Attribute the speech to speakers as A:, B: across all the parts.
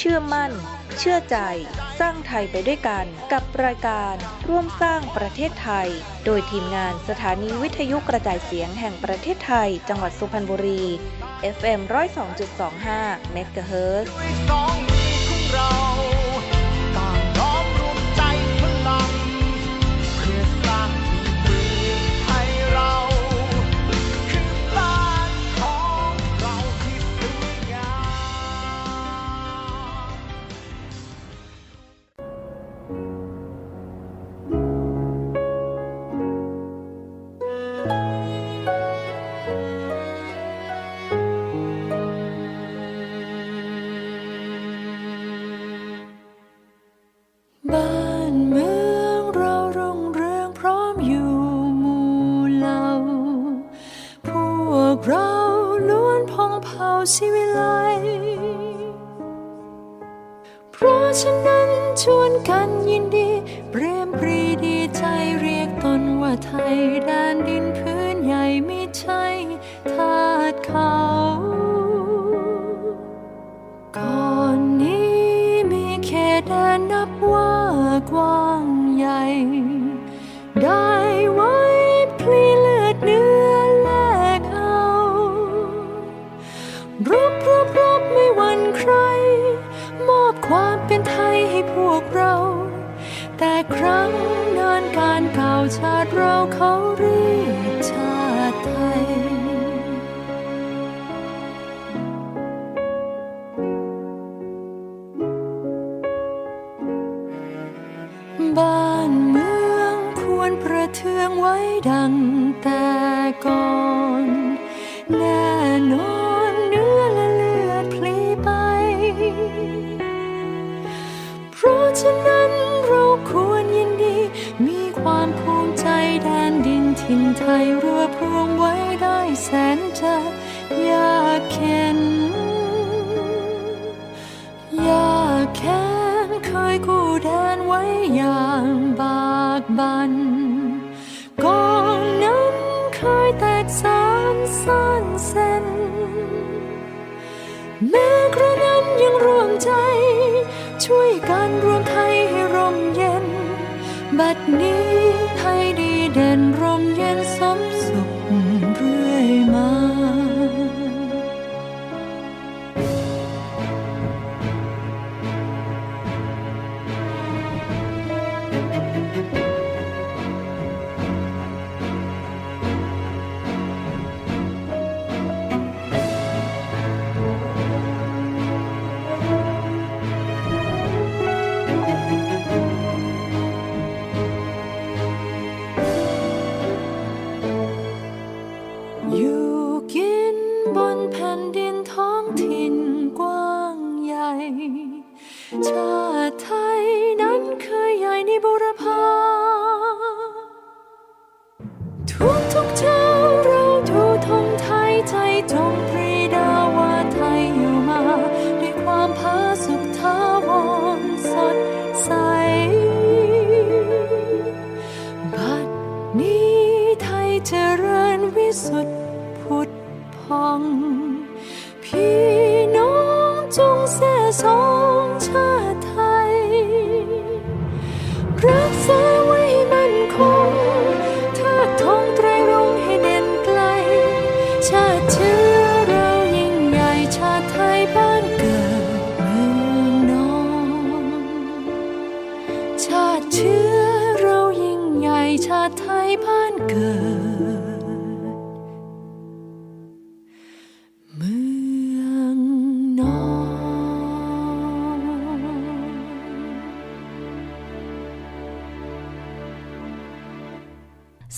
A: เชื่อมั่น เชื่อใจ สร้างไทยไปด้วยกัน กับรายการร่วมสร้างประเทศไทย โดยทีมงานสถานีวิทยุกระจายเสียงแห่งประเทศไทย จังหวัดสุพรรณบุรี FM 102.25 MHz
B: ด้วยสองมือของเราต่ รบร
C: บรบไม่หวั่นใคร มอบความเป็นไทยให้พวกเรา แต่ครั้งนานการเก่าชาติเราเขาเรียกชาติไทย แดนไว้อย่างบากบันกอนนั้นเคยแตกสานซ่านเส้นแม้กระนั้นยังรวมใจ ช่วยกันรวมไทยให้ร่มเย็น บัดนี้ไทยดีเด่นร่มเย็นสม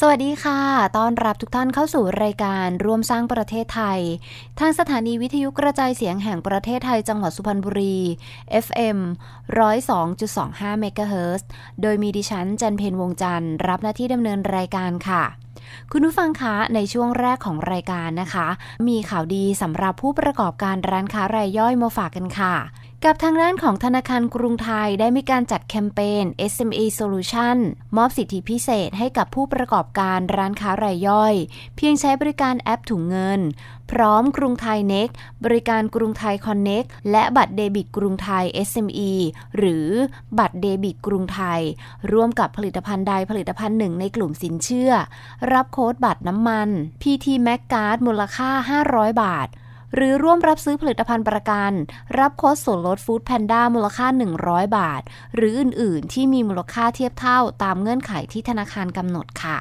C: สวัสดีค่ะ
D: ต้อนรับทุกท่านเข้าสู่รายการร่วมสร้างประเทศไทย ทางสถานีวิทยุกระจายเสียงแห่งประเทศไทยจังหวัดสุพรรณบุรี FM 102.25 MHz โดยมีดิฉันจันเพนวงจันทร์รับหน้าที่ดำเนินรายการค่ะ คุณผู้ฟังคะในช่วงแรกของรายการนะคะ มีข่าวดีสำหรับผู้ประกอบการร้านค้ารายย่อยมาฝากกันค่ะ กับทางด้านของธนาคารกรุงไทยได้มีการจัดแคมเปญ SME Solution มอบสิทธิพิเศษให้กับผู้ประกอบการร้านค้ารายย่อย เพียงใช้บริการแอปถุงเงิน พร้อมกรุงไทยเน็กบริการกรุงไทยคอนเน็กและบัตรเดบิตกรุงไทย SME หรือบัตรเดบิตกรุงไทย ร่วมกับผลิตภัณฑ์ใดผลิตภัณฑ์หนึ่งในกลุ่มสินเชื่อ รับโค้ดบัตรน้ำมัน PT Mac Card มูลค่า 500 บาท หรือร่วมรับซื้อผลิตภัณฑ์ประกัน รับโค้ดส่วนลดฟู้ดแพนด้ามูลค่า 100 บาท หรืออื่น ๆ ที่มีมูลค่าเทียบเท่าตามเงื่อนไขที่ธนาคารกำหนดค่ะ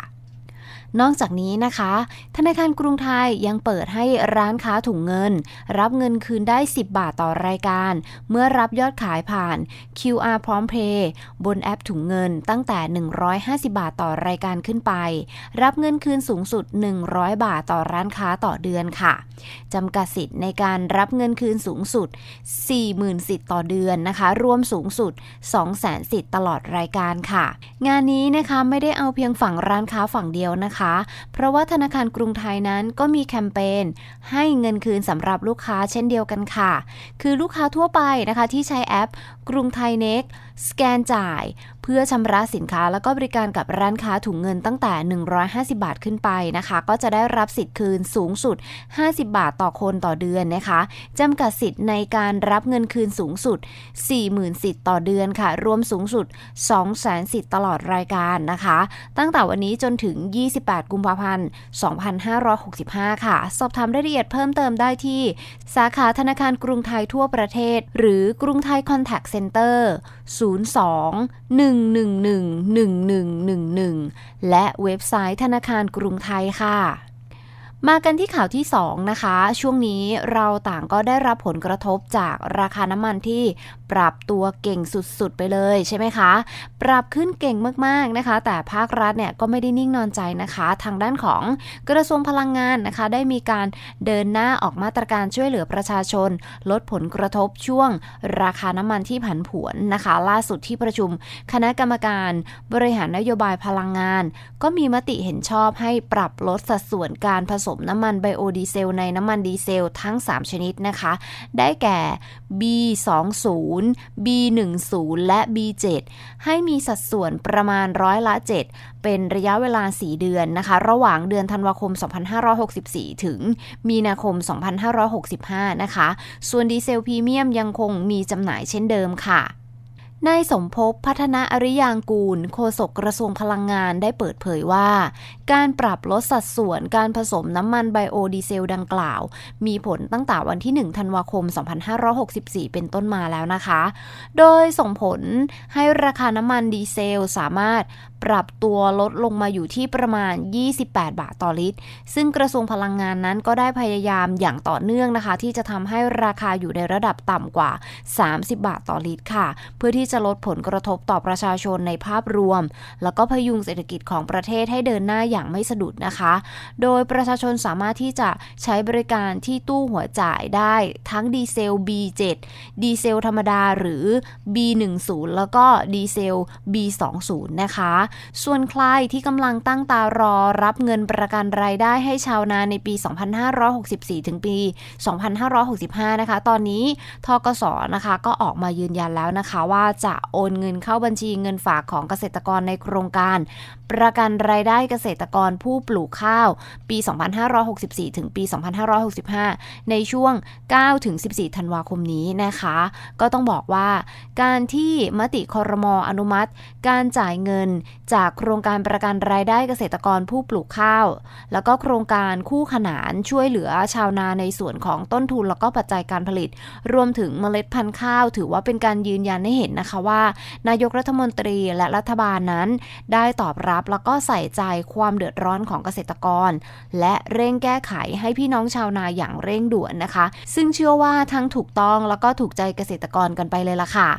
D: นอกจากนี้นะคะ ธนาคารกรุงไทยยังเปิดให้ร้านค้าถุงเงิน รับเงินคืนได้ 10 บาทต่อรายการ เมื่อรับยอดขายผ่าน QR พร้อมเพย์บนแอปถุงเงินตั้งแต่ 150 บาทต่อรายการขึ้นไป รับเงินคืนสูงสุด 100 บาทต่อร้านค้าต่อเดือนค่ะจำกัดสิทธิ์ในการรับเงินคืนสูงสุด 40,000 สิทธิ์ต่อเดือนนะคะ รวมสูงสุด 200,000 สิทธิ์ตลอดรายการค่ะ งานนี้นะคะไม่ได้เอาเพียงฝั่งร้านค้าฝั่งเดียวนะคะเพราะว่าธนาคารกรุงไทยนั้นก็มีแคมเปญให้เงินคืนสำหรับลูกค้าเช่นเดียวกันค่ะ คือลูกค้าทั่วไปนะคะที่ใช้แอปกรุงไทยเน็กสแกนจ่าย พื่อชำระสินค้าแล้วก็บริการกับร้านค้าถุงเงินตั้งแต่ 150 บาทขึ้นไปนะคะ ก็จะได้รับสิทธิ์คืนสูงสุด 50 บาทต่อคนต่อเดือนนะคะจำกัดสิทธิ์ในการรับเงินคืนสูงสุด 40,000 สิทธิ์ต่อเดือนค่ะ รวมสูงสุด 200,000 สิทธิ์ตลอดรายการนะคะ ตั้งแต่วันนี้จนถึง 28 กุมภาพันธ์ 2565 ค่ะ สอบถามรายละเอียดเพิ่มเติมได้ที่ สาขาธนาคารกรุงไทยทั่วประเทศ หรือกรุงไทยคอนแทคเซ็นเตอร์ 02 111 1111 และเว็บไซต์ธนาคารกรุงไทยค่ะ มากันที่ข่าวที่ 2 นะคะ ช่วงนี้เราต่างก็ได้รับผลกระทบจากราคาน้ำมันที่ปรับตัวเก่งสุดๆไปเลยใช่ไหมคะ ปรับขึ้นเก่งมากๆนะคะ แต่ภาครัฐเนี่ยก็ไม่ได้นิ่งนอนใจนะคะ ทางด้านของกระทรวงพลังงานนะคะ ได้มีการเดินหน้าออกมาตรการช่วยเหลือประชาชน ลดผลกระทบช่วงราคาน้ำมันที่ผันผวนนะคะ ล่าสุดที่ประชุมคณะกรรมการบริหารนโยบายพลังงาน ก็มีมติเห็นชอบให้ปรับลดสัดส่วนการผสมน้ำมันไบโอดีเซลในน้ำมันดีเซลทั้ง 3 ชนิดนะคะ ได้แก่ B20 B10 และ B7 ให้มีสัดส่วนประมาณร้อยละ 7 เป็นระยะเวลา 4 เดือนนะคะ ระหว่างเดือนธันวาคม 2564 ถึงมีนาคม 2565 นะคะ ส่วนดีเซลพรีเมียมยังคงมีจำหน่ายเช่นเดิมค่ะ นายสมภพพัฒนาอริยางกูล โฆษกกระทรวงพลังงานได้เปิดเผยว่า การปรับลดสัดส่วนการผสมน้ำมันไบโอดีเซลดังกล่าว มีผลตั้งแต่วันที่ 1 ธันวาคม 2564 เป็นต้นมาแล้วนะคะ โดยส่งผลให้ราคาน้ำมันดีเซลสามารถ ปรับตัวลดลงมาอยู่ที่ประมาณ 28 บาทต่อลิตร ซึ่งกระทรวงพลังงานนั้นก็ได้พยายามอย่างต่อเนื่องนะคะ ที่จะทำให้ราคาอยู่ในระดับต่ำกว่า 30 บาทต่อลิตรค่ะ เพื่อที่จะลดผลกระทบต่อประชาชนในภาพรวม แล้วก็พยุงเศรษฐกิจของประเทศให้เดินหน้าอย่างไม่สะดุดนะคะ โดยประชาชนสามารถที่จะใช้บริการที่ตู้หัวจ่ายได้ทั้งดีเซล B7 ดีเซลธรรมดาหรือ B10 แล้วก็ดีเซล B20 นะคะส่วนใครที่กำลังตั้งตารอรับเงินประกันรายได้ให้ชาวนาในปี 2564 ถึงปี 2565 นะคะ ตอนนี้ทกสนะคะก็ออกมายืนยันแล้วนะคะ ว่าจะโอนเงินเข้าบัญชีเงินฝากของเกษตรกรในโครงการ ประกันรายได้เกษตรกรผู้ปลูกข้าว ปี 2564 ถึงปี 2565 ในช่วง 9 ถึง 14 ธันวาคมนี้นะคะ ก็ต้องบอกว่า การที่มติคอรมออนุมัติ การจ่ายเงินจากโครงการประกันรายได้เกษตรกรผู้ปลูกข้าว แล้วก็โครงการคู่ขนานช่วยเหลือชาวนาในส่วนของต้นทุนแล้วก็ปัจจัยการผลิต รวมถึงเมล็ดพันธุ์ข้าว ถือว่าเป็นการยืนยันให้เห็นนะคะว่า นายกรัฐมนตรีและรัฐบาลนั้นได้ตอบรับแล้วก็ใส่ใจความเดือดร้อนของเกษตรกร และเร่งแก้ไขให้พี่น้องชาวนาอย่างเร่งด่วนนะคะ ซึ่งเชื่อว่าทั้งถูกต้องแล้วก็ถูกใจเกษตรกรกันไปเล
E: ยล่ะค่ะ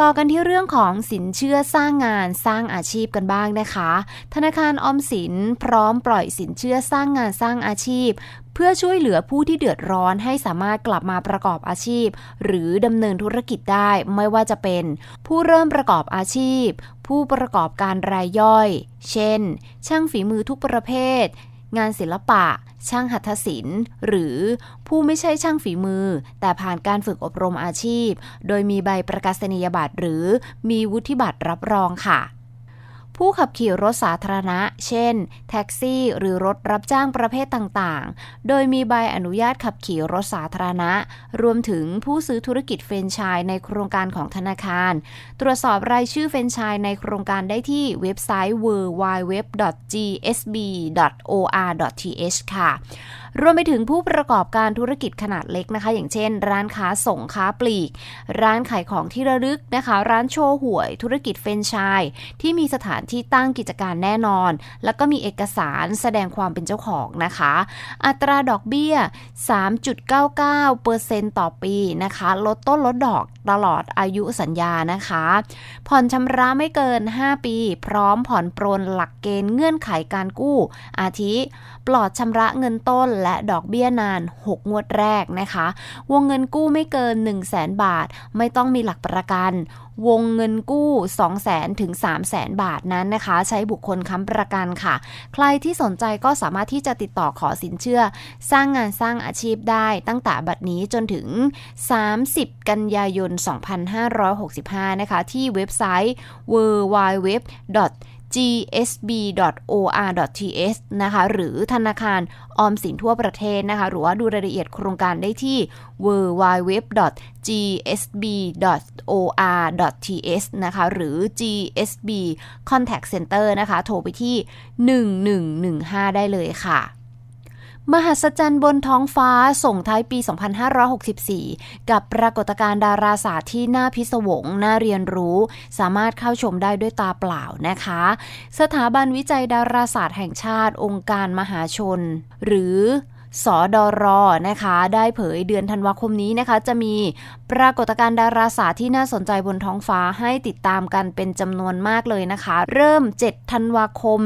D: ต่อกันที่เรื่องของสินเชื่อสร้างงานสร้างอาชีพกันบ้างนะคะ ธนาคารออมสินพร้อมปล่อยสินเชื่อสร้างงานสร้างอาชีพ เพื่อช่วยเหลือผู้ที่เดือดร้อนให้สามารถกลับมาประกอบอาชีพ หรือดำเนินธุรกิจได้ไม่ว่าจะเป็น ผู้เริ่มประกอบอาชีพ ผู้ประกอบการรายย่อย เช่น ช่างฝีมือทุกประเภท งานศิลปะ ช่างหัตถศิลป์ หรือผู้ไม่ใช่ช่างฝีมือ แต่ผ่านการฝึกอบรมอาชีพ โดยมีใบประกาศนียบัตรหรือมีวุฒิบัตรรับรองค่ะ ผู้ขับขี่รถสาธารณะ เช่น แท็กซี่หรือรถรับจ้างประเภทต่างๆ โดยมีใบอนุญาตขับขี่รถสาธารณะ รวมถึงผู้ซื้อธุรกิจเฟรนไชส์ในโครงการของธนาคาร ตรวจสอบรายชื่อเฟรนไชส์ในโครงการได้ที่เว็บไซต์ www.gsb.or.th ค่ะรวมไปถึงผู้ประกอบการธุรกิจขนาดเล็กนะคะ อย่างเช่น ร้านค้าส่งค้าปลีก ร้านขายของที่ระลึกนะคะ ร้านโชว์หวย ธุรกิจเฟรนไชส์ที่มีสถานที่ตั้งกิจการแน่นอน แล้วก็มีเอกสารแสดงความเป็นเจ้าของนะคะ อัตราดอกเบี้ย 3.99%ต่อปีนะคะ ลดต้นลดดอกตลอดอายุสัญญานะคะ ผ่อนชำระไม่เกิน 5 ปี พร้อมผ่อนปรนหลักเกณฑ์เงื่อนไขการกู้ อาทิปลอดชำระเงินต้นและดอกเบี้ยนาน 6 งวดแรกนะคะ วงเงินกู้ไม่เกิน 1 0 0 0 0แบาท ไม่ต้องมีหลักประกัน วงเงินกู้ 2 0 0 0 0 0ถึง300,000 บาทนั้นนะคะ ใช้บุคคลค้ำประกันค่ะ ใครที่สนใจก็สามารถที่จะติดต่อขอสินเชื่อ สร้างงานสร้างอาชีพได้ตั้งแต่บัดนี้จนถึง 30 กันยายน 2565 นะคะ ที่เว็บไซต์ www gsb.or.th นะคะหรือธนาคารออมสินทั่วประเทศนะคะหรือว่าดูรายละเอียดโครงการได้ที่ www.gsb.or.th นะคะหรือ GSB Contact Center นะคะโทรไปที่ 1115 ได้เลยค่ะ มหัศจรรย์บนท้องฟ้าส่งท้ายปี 2564 กับปรากฏการณ์ดาราศาสตร์ที่น่าพิศวง น่าเรียนรู้ สามารถเข้าชมได้ด้วยตาเปล่านะคะ สถาบันวิจัยดาราศาสตร์แห่งชาติองค์การมหาชน หรือสอดอรอนะคะ ได้เผยเดือนธันวาคมนี้นะคะ จะมี ปรากฏการณ์ดาราศาสตร์ที่น่าสนใจบนท้องฟ้าให้ติดตามกันเป็นจำนวนมากเลยนะคะ เริ่ม 7 ธันวาคม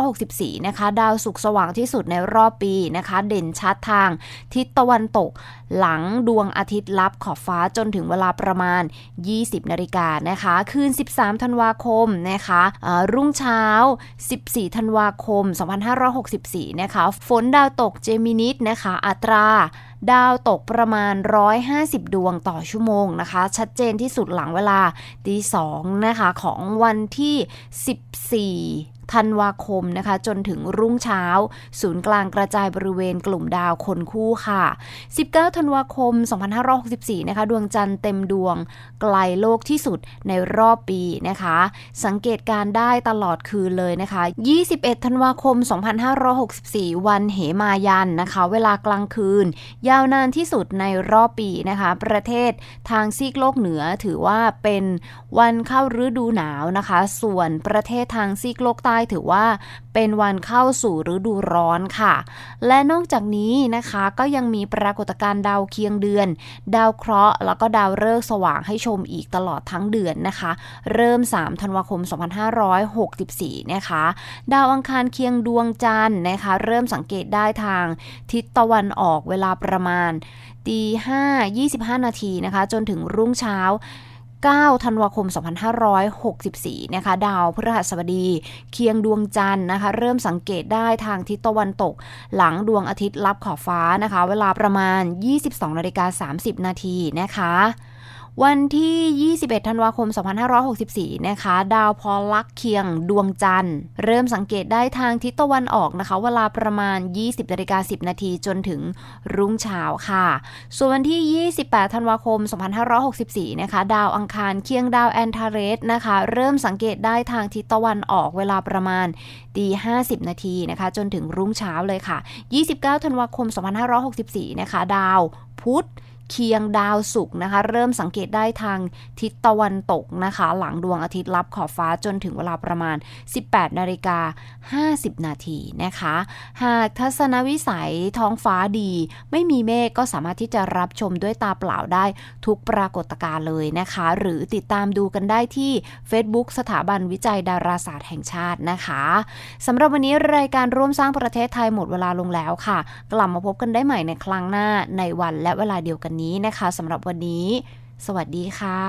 D: 2564 นะคะ ดาวสุกร์สว่างที่สุดในรอบปีนะคะ เด่นชัดทางทิศตะวันตก หลังดวงอาทิตย์ลับขอบฟ้าจนถึงเวลาประมาณ 20 นาฬิกานะคะ คืน 13 ธันวาคมนะคะรุ่งเช้า 14 ธันวาคม 2564 นะคะ ฝนดาวตกเจมินิสนะคะ อัตราดาวตกประมาณ 150 ดวงต่อชั่วโมงนะคะ ชัดเจนที่สุดหลังเวลาตีสองนะคะของวันที่ 14 ธันวาคมนะคะ จนถึงรุ่งเช้า ศูนย์กลางกระจายบริเวณกลุ่มดาวคนคู่ค่ะ 19 ธันวาคม 2564 นะคะ ดวงจันทร์เต็มดวงไกลโลกที่สุดในรอบปีนะคะ สังเกตการได้ตลอดคืนเลยนะคะ 21 ธันวาคม 2564 วันเหมายันนะคะ เวลากลางคืน ยาวนานที่สุดในรอบปีนะคะ ประเทศทางซีกโลกเหนือถือว่าเป็นวันเข้าฤดูหนาวนะคะ ส่วนประเทศทางซีกโลกใต้ถือว่าเป็นวันเข้าสู่ฤดูร้อนค่ะ และนอกจากนี้นะคะก็ยังมีปรากฏการณ์ดาวเคียงเดือน ดาวเคราะห์แล้วก็ดาวฤกษ์สว่างให้ชมอีกตลอดทั้งเดือนนะคะ เริ่ม 3 ธันวาคม 2564 นะคะ ดาวอังคารเคียงดวงจันทร์นะคะ เริ่มสังเกตได้ทางทิศตะวันออกเวลาประมาณตี5 25 นาทีนะคะ จนถึงรุ่งเช้า 9 ธันวาคม 2564 นะคะ ดาวพฤหัสบดี เคียงดวงจันทร์นะคะ เริ่มสังเกตได้ทางทิศตะวันตก หลังดวงอาทิตย์ลับขอบฟ้านะคะ เวลาประมาณ 22นาฬิกา30 นาทีนะคะ วันที่ 21 ธันวาคม 2564 นะคะ ดาวพอลักเคียงดวงจันทร์ เริ่มสังเกตได้ทางทิศตะวันออกนะคะ เวลาประมาณ 20นาฬิกา10 นาทีจนถึงรุ่งเช้าค่ะ ส่วนวันที่ 28 ธันวาคม 2564 นะคะ ดาวอังคารเคียงดาวแอนทาเรสนะคะ เริ่มสังเกตได้ทางทิศตะวันออกเวลาประมาณตี50 นาทีนะคะ จนถึงรุ่งเช้าเลยค่ะ 29 ธันวาคม 2564 นะคะ ดาวพุธ เคียงดาวศุกร์นะคะ เริ่มสังเกตได้ทางทิศตะวันตกนะคะ หลังดวงอาทิตย์ลับขอบฟ้าจนถึงเวลาประมาณ 18นาฬิกา50 นาทีนะคะ หากทัศนวิสัยท้องฟ้าดี ไม่มีเมฆก็สามารถที่จะรับชมด้วยตาเปล่าได้ทุกปรากฏการณ์เลยนะคะ หรือติดตามดูกันได้ที่ Facebook สถาบันวิจัยดาราศาสตร์แห่งชาตินะคะสำหรับวันนี้รายการร่วมสร้างประเทศไทยหมดเวลาลงแล้วค่ะ กลับมาพบกันได้ใหม่ในครั้งหน้าในวันและเวลาเดียวกันนี้นะคะสำหรับวันนี้ สวัสดีค่ะ